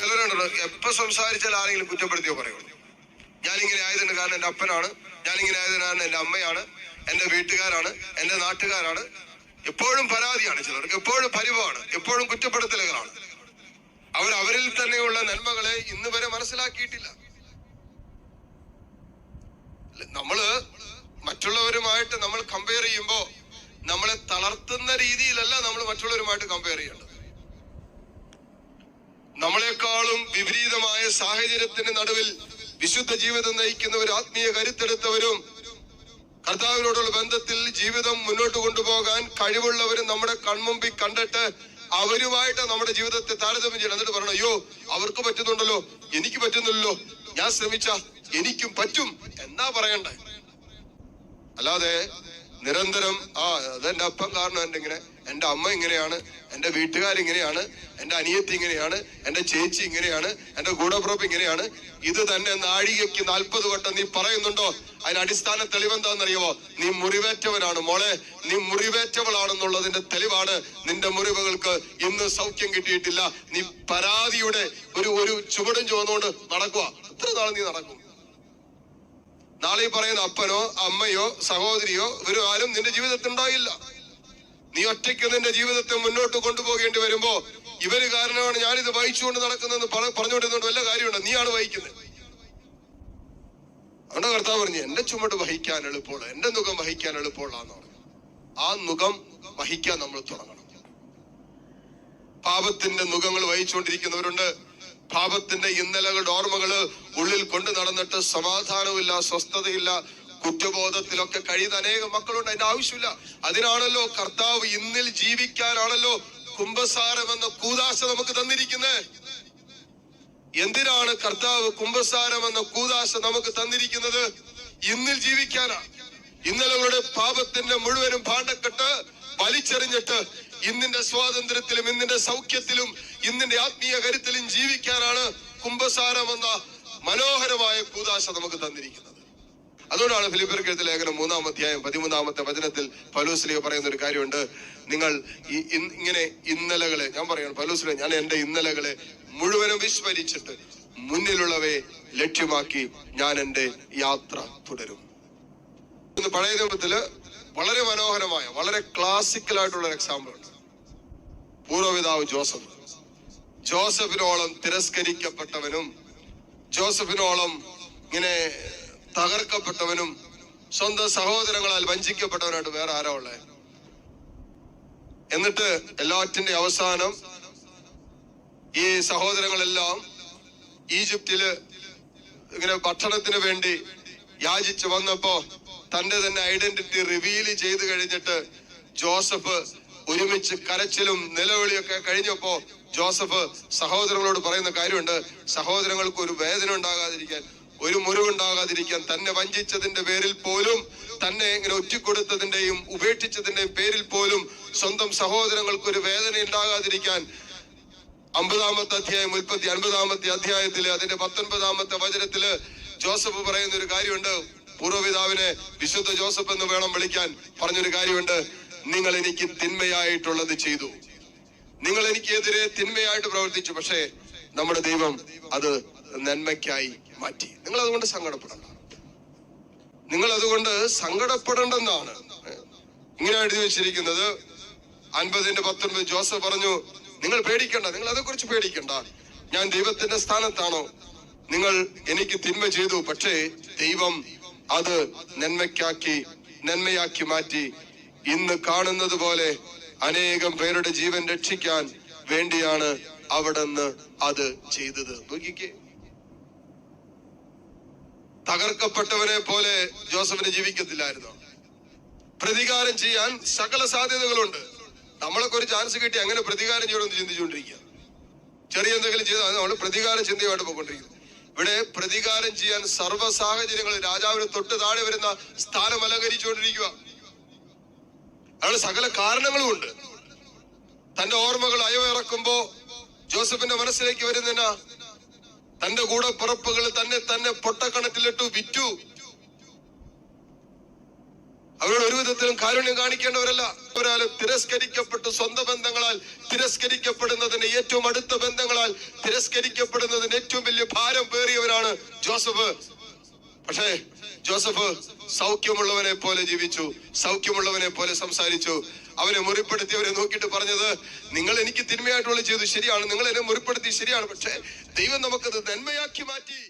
ചിലരുണ്ടല്ലോ എപ്പോ സംസാരിച്ചാൽ ആരെങ്കിലും കുറ്റപ്പെടുത്തിയോ പറയുള്ളൂ ഞാനിങ്ങനെ ആയതിന് കാരണം എന്റെ അപ്പനാണ്. ഞാനിങ്ങനെ ആയതിന് കാരണം എന്റെ അമ്മയാണ്. എന്റെ വീട്ടുകാരാണ്. എന്റെ നാട്ടുകാരാണ്. എപ്പോഴും പരാതിയാണ് ചിലർക്ക്. എപ്പോഴും പരിഭവമാണ്. എപ്പോഴും കുറ്റപ്പെടുത്തലുകളാണ്. അവർ അവരിൽ തന്നെയുള്ള നന്മകളെ ഇന്ന് വരെ മനസ്സിലാക്കിയിട്ടില്ല. നമ്മൾ മറ്റുള്ളവരുമായിട്ട് നമ്മൾ കമ്പയർ ചെയ്യുമ്പോ നമ്മളെ തളർത്തുന്ന രീതിയിലല്ല നമ്മൾ മറ്റുള്ളവരുമായിട്ട് കമ്പയർ ചെയ്യേണ്ടത്. വിപരീതമായ സാഹചര്യത്തിന്റെ നടുവിൽ വിശുദ്ധ ജീവിതം നയിക്കുന്നവർ ആത്മീയ കരുത്തെടുത്തവരും കർത്താവിനോടുള്ള ബന്ധത്തിൽ ജീവിതം മുന്നോട്ട് കൊണ്ടുപോകാൻ കഴിവുള്ളവരും നമ്മുടെ കൺമുമ്പിൽ കണ്ടിട്ട് അവരുമായിട്ട് നമ്മുടെ ജീവിതത്തെ താരതമ്യം ചെയ്യണം. എന്നിട്ട് പറഞ്ഞു അയ്യോ അവർക്ക് പറ്റുന്നുണ്ടല്ലോ എനിക്ക് പറ്റുന്നില്ലല്ലോ ഞാൻ ശ്രമിച്ച എനിക്കും പറ്റും എന്നാ പറയണ്ടേ. അല്ലാതെ നിരന്തരം ആ അതെന്റെ അപ്പം കാരണം എന്റെ ഇങ്ങനെ എന്റെ അമ്മ ഇങ്ങനെയാണ് എന്റെ വീട്ടുകാരിങ്ങനെയാണ് എന്റെ അനിയത്തി ഇങ്ങനെയാണ് എന്റെ ചേച്ചി ഇങ്ങനെയാണ് എന്റെ കൂടപ്പുറപ്പ് ഇങ്ങനെയാണ്. ഇത് തന്നെ നാഴികയ്ക്ക് നാൽപ്പത് വട്ടം നീ പറയുന്നുണ്ടോ? അതിന് അടിസ്ഥാന തെളിവെന്താണെന്നറിയുമോ? നീ മുറിവേറ്റവനാണ് മോളെ. നീ മുറിവേറ്റവളാണെന്നുള്ളതിന്റെ തെളിവാണ് നിന്റെ മുറിവുകൾക്ക് ഇന്ന് സൗഖ്യം കിട്ടിയിട്ടില്ല. നീ പരാതിയുടെ ഒരു ഒരു ചുവടും ചുവന്നുകൊണ്ട് നടക്കുക എത്ര നാൾ നീ നടക്കും? നാളെ ഈ പറയുന്ന അപ്പനോ അമ്മയോ സഹോദരിയോ ഇവരും ആരും നിന്റെ ജീവിതത്തിൽ ഉണ്ടായില്ല. നീ ഒറ്റയ്ക്ക് നിന്റെ ജീവിതത്തെ മുന്നോട്ട് കൊണ്ടുപോകേണ്ടി വരുമ്പോ ഇവർ കാരണമാണ് ഞാനിത് വഹിച്ചുകൊണ്ട് നടക്കുന്നതെന്ന് പറ- പറഞ്ഞുകൊണ്ടിരുന്നോണ്ട് വല്ല കാര്യമുണ്ട്? നീയാണ് വഹിക്കുന്നത്. അവിടെ കർത്താവ് പറഞ്ഞു എന്റെ ചുമട് വഹിക്കാൻ എളുപ്പമുള്ള എന്റെ മുഖം വഹിക്കാൻ എളുപ്പമുള്ളതെന്ന് പറഞ്ഞു. ആ മുഖം വഹിക്കാൻ നമ്മൾ തുടങ്ങണം. പാപത്തിന്റെ മുഖങ്ങൾ വഹിച്ചുകൊണ്ടിരിക്കുന്നവരുണ്ട്. പാപത്തിന്റെ ഇന്നലകളുടെ ഓർമ്മകൾ ഉള്ളിൽ കൊണ്ടു നടന്നിട്ട് സമാധാനമില്ല സ്വസ്ഥതയില്ല കുറ്റബോധത്തിലൊക്കെ കഴിയുന്ന അനേകം മക്കളുണ്ട്. അതിന്റെ ആവശ്യമില്ല. അതിനാണല്ലോ കർത്താവ് ഇന്നിൽ ജീവിക്കാനാണല്ലോ കുംഭസാരം എന്ന കൂതാശ നമുക്ക് തന്നിരിക്കുന്നത് എന്തിനാണ് കർത്താവ് കുംഭസാരം എന്ന കൂതാശ നമുക്ക് തന്നിരിക്കുന്നത്? ഇന്നിൽ ജീവിക്കാനാണ് ഇന്നലകളുടെ പാപത്തിന്റെ മുഴുവനും ഭാണ്ഡക്കെട്ട് വലിച്ചെറിഞ്ഞിട്ട് ഇന്നിന്റെ സ്വാതന്ത്ര്യത്തിലും ഇന്നിന്റെ സൗഖ്യത്തിലും ഇന്നിന്റെ ആത്മീയ കരുത്തിലും ജീവിക്കാനാണ് കുംഭസാരം എന്ന മനോഹരമായ കൂതാശ നമുക്ക് തന്നിരിക്കുന്നത്. അതുകൊണ്ടാണ് ഫിലിപ്പർക്കെഴുത്ത ലേഖനം മൂന്നാം അധ്യായം പതിമൂന്നാമത്തെ വചനത്തിൽ പലൂസിലേ പറയുന്ന ഒരു കാര്യമുണ്ട്. നിങ്ങൾ ഈ ഇങ്ങനെ ഇന്നലകളെ ഞാൻ പറയാണ് പലൂസിലെ ഞാൻ എന്റെ ഇന്നലകളെ മുഴുവനും വിസ്മരിച്ചിട്ട് മുന്നിലുള്ളവയെ ലക്ഷ്യമാക്കി ഞാൻ എന്റെ യാത്ര തുടരും. പഴയ നിയമത്തിൽ വളരെ മനോഹരമായ വളരെ ക്ലാസിക്കൽ ആയിട്ടുള്ള ഒരു എക്സാമ്പിൾ ഉണ്ട്. പൂർവപിതാവ് ജോസഫ്. ജോസഫിനോളം തിരസ്കരിക്കപ്പെട്ടവനും ജോസഫിനോളം ഇങ്ങനെ തകർക്കപ്പെട്ടവനും സ്വന്തം സഹോദരങ്ങളാൽ വഞ്ചിക്കപ്പെട്ടവനായിട്ട് വേറെ ആരാ ഉള്ളത് എന്നിട്ട് എല്ലാറ്റിന്റെ അവസാനം ഈ സഹോദരങ്ങളെല്ലാം ഈജിപ്തിൽ ഇങ്ങനെ ഭക്ഷണത്തിന് വേണ്ടി യാചിച്ചു വന്നപ്പോ തന്റെ തന്നെ ഐഡന്റിറ്റി റിവീൽ ചെയ്ത് കഴിഞ്ഞിട്ട് ജോസഫ് ഒരുമിച്ച് കരച്ചിലും നിലവിളിയൊക്കെ കഴിഞ്ഞപ്പോ ജോസഫ് സഹോദരങ്ങളോട് പറയുന്ന കാര്യമുണ്ട്. സഹോദരങ്ങൾക്ക് ഒരു വേദന ഉണ്ടാകാതിരിക്കാൻ ഒരു മുറിവുണ്ടാകാതിരിക്കാൻ തന്നെ വഞ്ചിച്ചതിന്റെ പേരിൽ പോലും തന്നെ ഇങ്ങനെ ഒറ്റിക്കൊടുത്തതിന്റെയും ഉപേക്ഷിച്ചതിന്റെയും പേരിൽ പോലും സ്വന്തം സഹോദരങ്ങൾക്ക് ഒരു വേദന ഉണ്ടാകാതിരിക്കാൻ അമ്പതാമത്തെ അധ്യായം ഉൽപ്പത്തി അൻപതാമത്തെ അധ്യായത്തിൽ അതിന്റെ പത്തൊൻപതാമത്തെ വചനത്തിൽ ജോസഫ് പറയുന്ന ഒരു കാര്യമുണ്ട്. പൂർവപിതാവിനെ വിശുദ്ധ ജോസഫ് എന്ന് വേണം വിളിക്കാൻ പറഞ്ഞൊരു കാര്യമുണ്ട്. നിങ്ങൾ എനിക്ക് തിന്മയായിട്ടുള്ളത് ചെയ്തു. നിങ്ങൾ എനിക്കെതിരെ തിന്മയായിട്ട് പ്രവർത്തിച്ചു. പക്ഷേ നമ്മുടെ ദൈവം അത് നന്മയ്ക്കായി മാറ്റി. നിങ്ങൾ അതുകൊണ്ട് സങ്കടപ്പെടണ്ട. നിങ്ങൾ അതുകൊണ്ട് സങ്കടപ്പെടേണ്ടെന്നാണ്. ഇങ്ങനെ എഴുതി വെച്ചിരിക്കുന്നത്. അൻപതിന്റെ പത്തൊൻപത് ജോസഫ് പറഞ്ഞു നിങ്ങൾ പേടിക്കണ്ട നിങ്ങൾ അതേക്കുറിച്ച് പേടിക്കണ്ട. ഞാൻ ദൈവത്തിന്റെ സ്ഥാനത്താണോ? നിങ്ങൾ എനിക്ക് തിന്മ ചെയ്തു. പക്ഷേ ദൈവം അത് നന്മയ്ക്കാക്കി നന്മയാക്കി മാറ്റി ഇന്ന് കാണുന്നത് പോലെ അനേകം പേരുടെ ജീവൻ രക്ഷിക്കാൻ വേണ്ടിയാണ് അവിടുന്ന് അത് ചെയ്തത്. നോക്കിക്കേ. തകർക്കപ്പെട്ടവനെ പോലെ ജോസഫിന് ജീവിക്കത്തില്ലായിരുന്നു? പ്രതികാരം ചെയ്യാൻ സകല സാധ്യതകളുണ്ട്. നമ്മളൊക്കെ ഒരു ചാൻസ് കിട്ടി അങ്ങനെ പ്രതികാരം ചെയ്യണമെന്ന് ചിന്തിച്ചുകൊണ്ടിരിക്കുക. ചെറിയ എന്തെങ്കിലും ചെയ്താൽ നമ്മൾ പ്രതികാര ചിന്തയുമായിട്ട് പോയിക്കൊണ്ടിരിക്കുന്നത് ഇവിടെ പ്രതികാരം ചെയ്യാൻ സർവ സാഹചര്യങ്ങൾ രാജാവിന് തൊട്ട് താഴെ വരുന്ന സ്ഥാനം അലങ്കരിച്ചുകൊണ്ടിരിക്കുക. അയാൾ സകല കാരണങ്ങളും ഉണ്ട്. തന്റെ ഓർമ്മകൾ അയവിറക്കുമ്പോ ജോസഫിന്റെ മനസ്സിലേക്ക് വരുന്നതിനാ തന്റെ കൂടെ പിറപ്പുകൾ തന്നെ തന്നെ പൊട്ടക്കണക്കിലിട്ടു വിറ്റു. അവരോട് ഒരു വിധത്തിലും കാരുണ്യം കാണിക്കേണ്ടവരല്ല. ഒരാൾ തിരസ്കരിക്കപ്പെട്ടു സ്വന്തം ബന്ധങ്ങളാൽ തിരസ്കരിക്കപ്പെടുന്നതിന് ഏറ്റവും അടുത്ത ബന്ധങ്ങളാൽ തിരസ്കരിക്കപ്പെടുന്നതിന് ഏറ്റവും വലിയ ഭാരം പേറിയവരാണ് ജോസഫ്. പക്ഷേ ജോസഫ് സൗഖ്യമുള്ളവനെ പോലെ ജീവിച്ചു സൗഖ്യമുള്ളവനെ പോലെ സംസാരിച്ചു. അവനെ മുറിപ്പെടുത്തി അവരെ നോക്കിയിട്ട് പറഞ്ഞത് നിങ്ങൾ എനിക്ക് തിന്മയായിട്ടുള്ള ചെയ്തു ശരിയാണ് നിങ്ങൾ എന്നെ മുറിപ്പെടുത്തി ശരിയാണ് പക്ഷേ ദൈവം നമുക്കത് നന്മയാക്കി മാറ്റി.